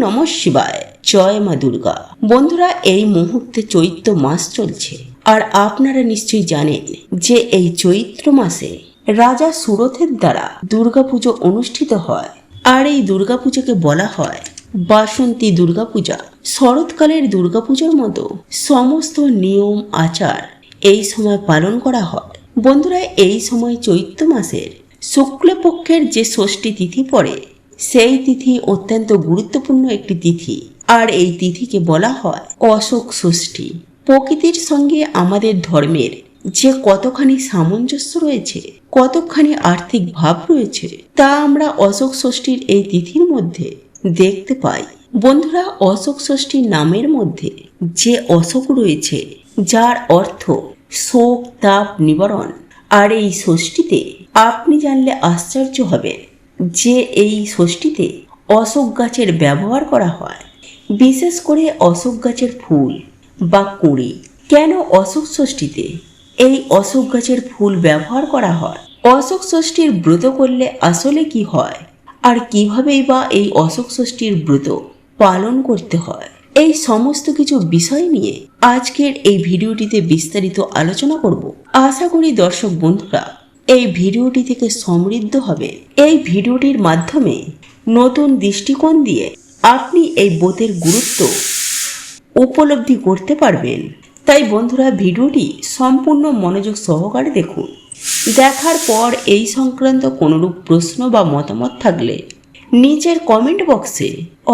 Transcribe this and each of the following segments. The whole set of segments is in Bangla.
নম শিবায়। জয় মা দুর্গা। বন্ধুরা, এই মুহূর্তে চৈত্র মাস চলছে। আর আপনারা নিশ্চয়ই জানেন যে এই চৈত্র মাসে রাজা সুরথের দ্বারা দুর্গাপুজো অনুষ্ঠিত হয়। আর এই দুর্গাপুজোকে বলা হয় বাসন্তী দুর্গাপূজা। শরৎকালের দুর্গাপূজার মতো সমস্ত নিয়ম, আচার এই সময় পালন করা হয়। বন্ধুরা, এই সময় চৈত্র মাসের শুক্লপক্ষের যে ষষ্ঠী তিথি পড়ে সেই তিথি অত্যন্ত গুরুত্বপূর্ণ একটি তিথি। আর এই তিথিকে বলা হয় অশোক ষষ্ঠী। প্রকৃতির সঙ্গে আমাদের ধর্মের যে কতখানি সামঞ্জস্য রয়েছে, কতখানি আর্থিক ভাব রয়েছে, তা আমরা অশোক ষষ্ঠীর এই তিথির মধ্যে দেখতে পাই। বন্ধুরা, অশোক ষষ্ঠীর নামের মধ্যে যে অশোক রয়েছে, যার অর্থ শোক, তাপ, নিবারণ। আর এই ষষ্ঠীতে আপনি জানলে আশ্চর্য হবেন। যে এই ষষ্ঠীতে অশোক গাছের ব্যবহার করা হয়, বিশেষ করে অশোক গাছের ফুল বা কুঁড়ি। কেন অশোক ষষ্ঠীতে এই অশোক গাছের ফুল ব্যবহার করা হয়? অশোক ষষ্ঠীর ব্রত করলে আসলে কি হয়? আর কিভাবেই বা এই অশোক ষষ্ঠীর ব্রত পালন করতে হয়? এই সমস্ত কিছু বিষয় নিয়ে আজকের এই ভিডিওটিতে বিস্তারিত আলোচনা করব। আশা করি দর্শক বন্ধুরা এই ভিডিওটি থেকে সমৃদ্ধ হবে। এই ভিডিওটির মাধ্যমে নতুন দৃষ্টিকোণ দিয়ে আপনি এই বোতের গুরুত্ব উপলব্ধি করতে পারবেন। তাই বন্ধুরা, ভিডিওটি সম্পূর্ণ মনোযোগ সহকারে দেখুন। দেখার পর এই সংক্রান্ত কোনোরূপ প্রশ্ন বা মতামত থাকলে নিচের কমেন্ট বক্সে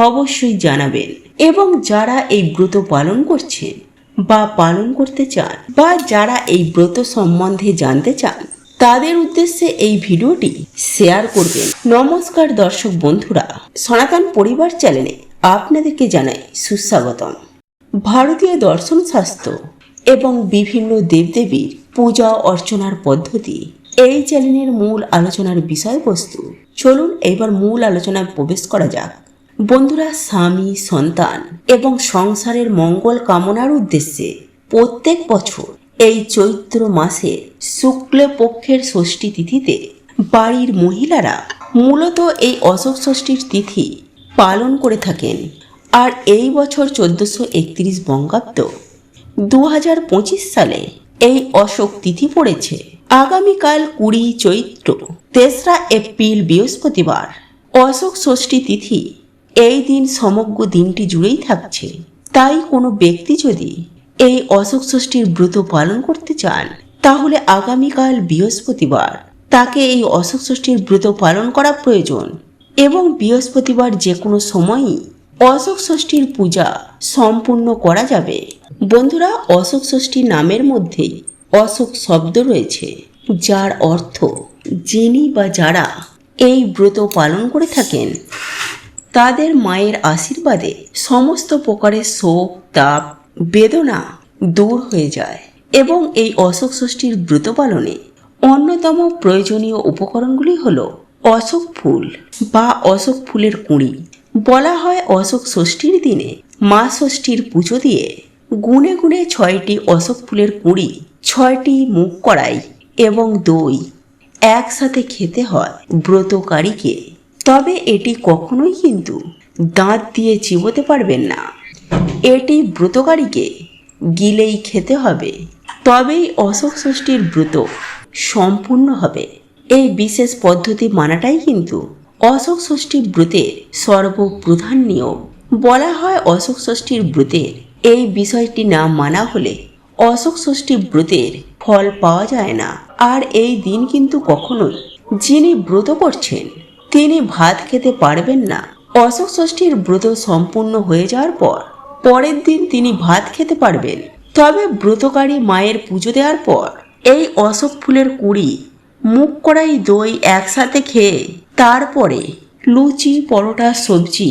অবশ্যই জানাবেন এবং যারা এই ব্রত পালন করছেন বা পালন করতে চান বা যারা এই ব্রত সম্বন্ধে জানতে চান তাদের উদ্দেশ্যে এই ভিডিওটি শেয়ার করবেন। নমস্কার দর্শক বন্ধুরা, সনাতন পরিবার চ্যানেলে আপনাদেরকে জানাই সুস্বাগতম। ভারতীয় দর্শন শাস্ত্র এবং বিভিন্ন দেবদেবীর পূজা অর্চনার পদ্ধতি এই চ্যানেলের মূল আলোচনার বিষয়বস্তু। চলুন এবার মূল আলোচনায় প্রবেশ করা যাক। বন্ধুরা, স্বামী, সন্তান এবং সংসারের মঙ্গল কামনার উদ্দেশ্যে প্রত্যেক বছর এই চৈত্র মাসে শুক্লপক্ষের ষষ্ঠী তিথিতে বাড়ির মহিলারা মূলত এই অশোক ষষ্ঠীর তিথি পালন করে থাকেন। আর এই বছর চোদ্দশো একত্রিশ বঙ্গাব্দ দু হাজার পঁচিশ সালে এই অশোক তিথি পড়েছে। আগামীকাল কুড়ি চৈত্র, তেসরা এপ্রিল বৃহস্পতিবার অশোক ষষ্ঠী তিথি এই দিন সমগ্র দিনটি জুড়েই থাকছে। তাই কোনো ব্যক্তি যদি এই অশোক ষষ্ঠীর ব্রত পালন করতে চান, তাহলে আগামীকাল বৃহস্পতিবার। তাকে এই অশোক ষষ্ঠীর ব্রত পালন করা প্রয়োজন এবং বৃহস্পতিবার যে কোনো সময়ই অশোক ষষ্ঠীর পূজা সম্পূর্ণ করা যাবে। বন্ধুরা অশোক ষষ্ঠী নামের মধ্যেই অশোক শব্দ রয়েছে, যার অর্থ যিনি বা যারা এই ব্রত পালন করে থাকেন, তাদের মায়ের আশীর্বাদে সমস্ত প্রকারের শোক, তাপ বেদনা দূর হয়ে যায় এবং এই অশোক ষষ্ঠীর ব্রত পালনে অন্যতম প্রয়োজনীয় উপকরণগুলি হল অশোক ফুল বা অশোক ফুলের কুঁড়ি। বলা হয় অশোক ষষ্ঠীর দিনে মা ষষ্ঠীর পুজো দিয়ে গুনে গুনে ছয়টি অশোক ফুলের কুঁড়ি, ছয়টি মুখ কড়াই এবং দই একসাথে খেতে হয় ব্রতকারীকে। তবে এটি কখনোই কিন্তু দাঁত দিয়ে চিবোতে পারবেন না। এটি ব্রতকারীকে গিলেই খেতে হবে। তবেই অশোক ষষ্ঠীর ব্রত সম্পূর্ণ হবে। এই বিশেষ পদ্ধতি মানাটাই কিন্তু অশোক ষষ্ঠী ব্রতের সর্বপ্রধান নিয়ম। বলা হয় অশোক ষষ্ঠীর ব্রতের এই বিষয়টি না মানা হলে অশোক ষষ্ঠী ব্রতের ফল পাওয়া যায় না। আর এই দিন কিন্তু কখনোই যিনি ব্রত করছেন, তিনি ভাত খেতে পারবেন না। অশোক ষষ্ঠীর ব্রত সম্পূর্ণ হয়ে যাওয়ার পর পরের দিন তিনি ভাত খেতে পারবেন। তবে ব্রতকারী মায়ের পুজো দেওয়ার পর এই অশোক ফুলের কুড়ি মুখ কড়াই দই একসাথে খেয়ে তারপরে লুচি, পরোটা, সবজি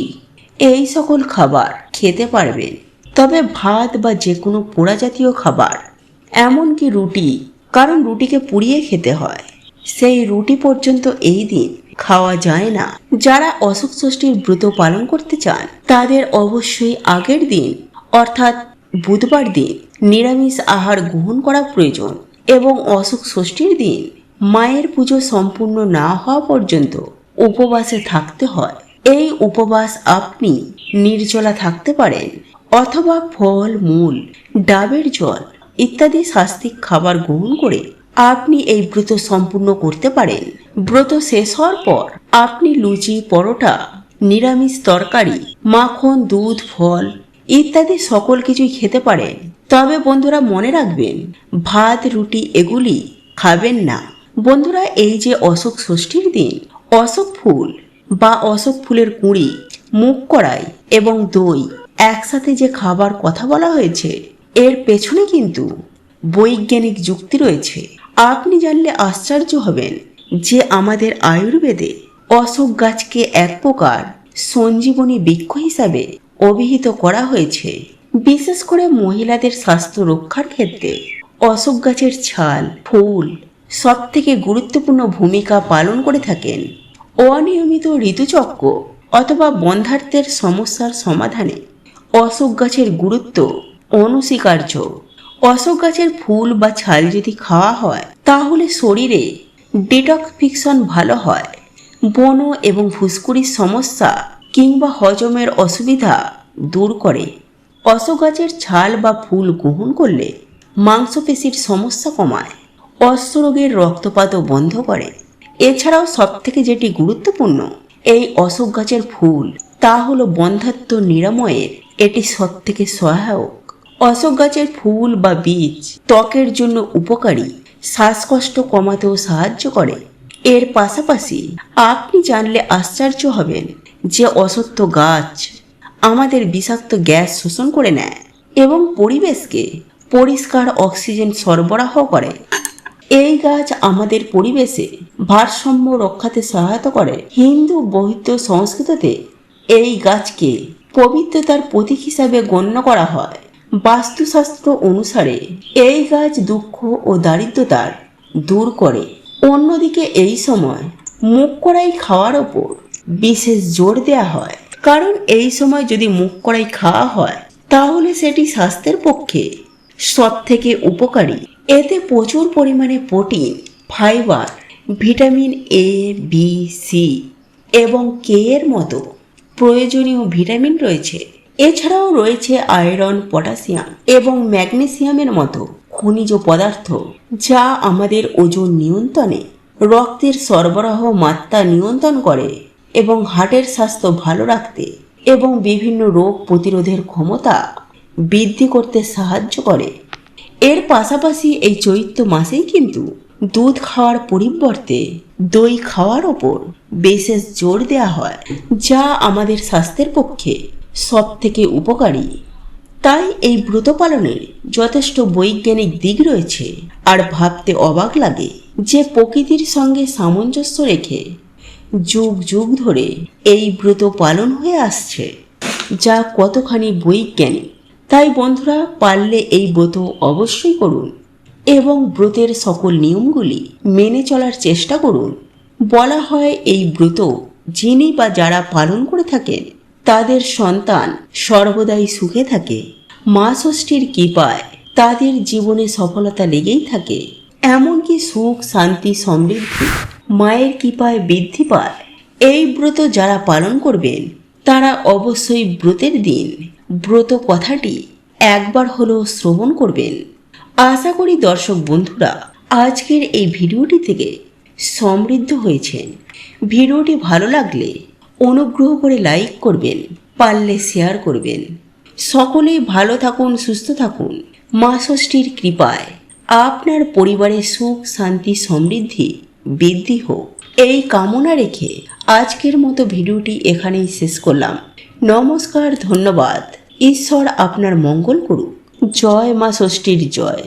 এই সকল খাবার খেতে পারবেন। তবে ভাত বা যে কোনো পোড়া জাতীয় খাবার, এমনকি রুটি, কারণ রুটিকে পুড়িয়ে খেতে হয়। সেই রুটি পর্যন্ত এই দিন খাওয়া যায় না। যারা অশোক ষষ্ঠীর ব্রত পালন করতে চান, তাদের অবশ্যই আগের দিন, অর্থাৎ বুধবার দিন, নিরামিষ আহার গ্রহণ করা প্রয়োজন এবং অশোক ষষ্ঠীর দিন মায়ের পুজো সম্পূর্ণ না হওয়া পর্যন্ত উপবাসে থাকতে হয়। এই উপবাস আপনি নির্জলা থাকতে পারেন অথবা ফল, মূল, ডাবের জল ইত্যাদি শাস্তিক খাবার গ্রহণ করে আপনি এই ব্রত সম্পূর্ণ করতে পারেন। ব্রত শেষ হওয়ার পর আপনি লুচি, পরোটা, নিরামিষ তরকারি, মাখন, দুধ, ফল ইত্যাদি সকল কিছুই খেতে পারেন। তবে বন্ধুরা মনে রাখবেন, ভাত, রুটি এগুলি খাবেন না। বন্ধুরা এই যে অশোক ষষ্ঠীর দিন, অশোক ফুল বা অশোক ফুলের কুঁড়ি মুখ কড়াই এবং দই একসাথে যে খাবার কথা বলা হয়েছে, এর পেছনে কিন্তু বৈজ্ঞানিক যুক্তি রয়েছে। আপনি জানলে আশ্চর্য হবেন যে আমাদের আয়ুর্বেদে অশোক গাছকে এক প্রকার সঞ্জীবনী বৃক্ষ হিসাবে অভিহিত করা হয়েছে। বিশেষ করে মহিলাদের স্বাস্থ্য রক্ষার ক্ষেত্রে অশোক গাছের ছাল, ফুল সব থেকে গুরুত্বপূর্ণ ভূমিকা পালন করে থাকেন। অনিয়মিত ঋতুচক্র অথবা বন্ধার্থের সমস্যার সমাধানে অশোক গাছের গুরুত্ব অনস্বীকার্য। অশোক গাছের ফুল বা ছাল যদি খাওয়া হয়, তাহলে শরীরে ডিটক্সফিকশন ভালো হয়। বন এবং ফুসকুড়ির সমস্যা কিংবা হজমের অসুবিধা দূর করে। অশোক গাছের ছাল বা ফুল গ্রহণ করলে মাংসপেশির সমস্যা কমায়, অশ্বরোগের রক্তপাতও বন্ধ করে। এছাড়াও সবথেকে যেটি গুরুত্বপূর্ণ, এই অশোক গাছের ফুল, তা হলো বন্ধাত্ম নিরাময়ের এটি সবথেকে সহায়ক। অশোক গাছের ফুল বা বীজ ত্বকের জন্য উপকারী, শ্বাসকষ্ট কমাতেও সাহায্য করে। এর পাশাপাশি আপনি জানলে আশ্চর্য হবেন যে অসত্য গাছ আমাদের বিষাক্ত গ্যাস শোষণ করে নেয় এবং পরিবেশকে পরিষ্কার অক্সিজেন সরবরাহ করে। এই গাছ আমাদের পরিবেশে ভারসাম্য রক্ষাতে সহায়তা করে। হিন্দু বৌদ্ধ সংস্কৃততে এই গাছকে পবিত্রতার প্রতীক হিসাবে গণ্য করা হয়। বাস্তুশাস্ত্র অনুসারে এই গাছ দুঃখ ও দারিদ্রতার দূর করে। অন্যদিকে এই সময় মুখ কড়াই খাওয়ার ওপর বিশেষ জোর দেওয়া হয়। কারণ এই সময় যদি মুখ কড়াই খাওয়া হয়, তাহলে সেটি স্বাস্থ্যের পক্ষে সব থেকে উপকারী। এতে প্রচুর পরিমাণে protein, fibre, vitamin A B C এবং কে এর মতো প্রয়োজনীয় ভিটামিন রয়েছে। এছাড়াও রয়েছে আয়রন, পটাশিয়াম এবং ম্যাগনেসিয়ামের মতো খনিজ পদার্থ যা আমাদের ওজন নিয়ন্ত্রণে, রক্তের সরবরাহ মাত্রা নিয়ন্ত্রণ করে এবং হার্টের স্বাস্থ্য ভালো রাখতে এবং বিভিন্ন রোগ প্রতিরোধের ক্ষমতা বৃদ্ধি করতে সাহায্য করে। এর পাশাপাশি এই চৈত্র মাসেই কিন্তু দুধ খাওয়ার পরিবর্তে দই খাওয়ার ওপর বিশেষ জোর দেওয়া হয়, যা আমাদের স্বাস্থ্যের পক্ষে সব থেকে উপকারী। তাই এই ব্রত পালনের যথেষ্ট বৈজ্ঞানিক দিক রয়েছে। আর ভাবতে অবাক লাগে যে প্রকৃতির সঙ্গে সামঞ্জস্য রেখে যুগ যুগ ধরে এই ব্রত পালন হয়ে আসছে, যা কতখানি বৈজ্ঞানিক। তাই বন্ধুরা, পারলে এই ব্রত অবশ্যই করুন এবং ব্রতের সকল নিয়মগুলি মেনে চলার চেষ্টা করুন। বলা হয় এই ব্রত যিনি বা যারা পালন করে থাকেন তাদের সন্তান সর্বদাই সুখে থাকে। মা ষষ্ঠীর কৃপায় তাদের জীবনে সফলতা লেগেই থাকে। এমনকি সুখ, শান্তি, সমৃদ্ধি মায়ের কৃপায় বৃদ্ধি পায়। এই ব্রত যারা পালন করবেন, তারা অবশ্যই ব্রতের দিন। ব্রত কথাটি একবার হলেও শ্রবণ করবেন। আশা করি দর্শক বন্ধুরা, আজকের এই ভিডিওটি থেকে সমৃদ্ধ হয়েছেন। ভিডিওটি ভালো লাগলে অনুগ্রহ করে লাইক করবেন, পারলে শেয়ার করবেন। সকলেই ভালো থাকুন, সুস্থ থাকুন। মা ষষ্ঠীর কৃপায় আপনার পরিবারে সুখ, শান্তি, সমৃদ্ধি বৃদ্ধি হোক। এই কামনা রেখে আজকের মতো ভিডিওটি এখানেই শেষ করলাম। নমস্কার, ধন্যবাদ। ঈশ্বর আপনার মঙ্গল করুক। জয় মা ষষ্ঠীর জয়।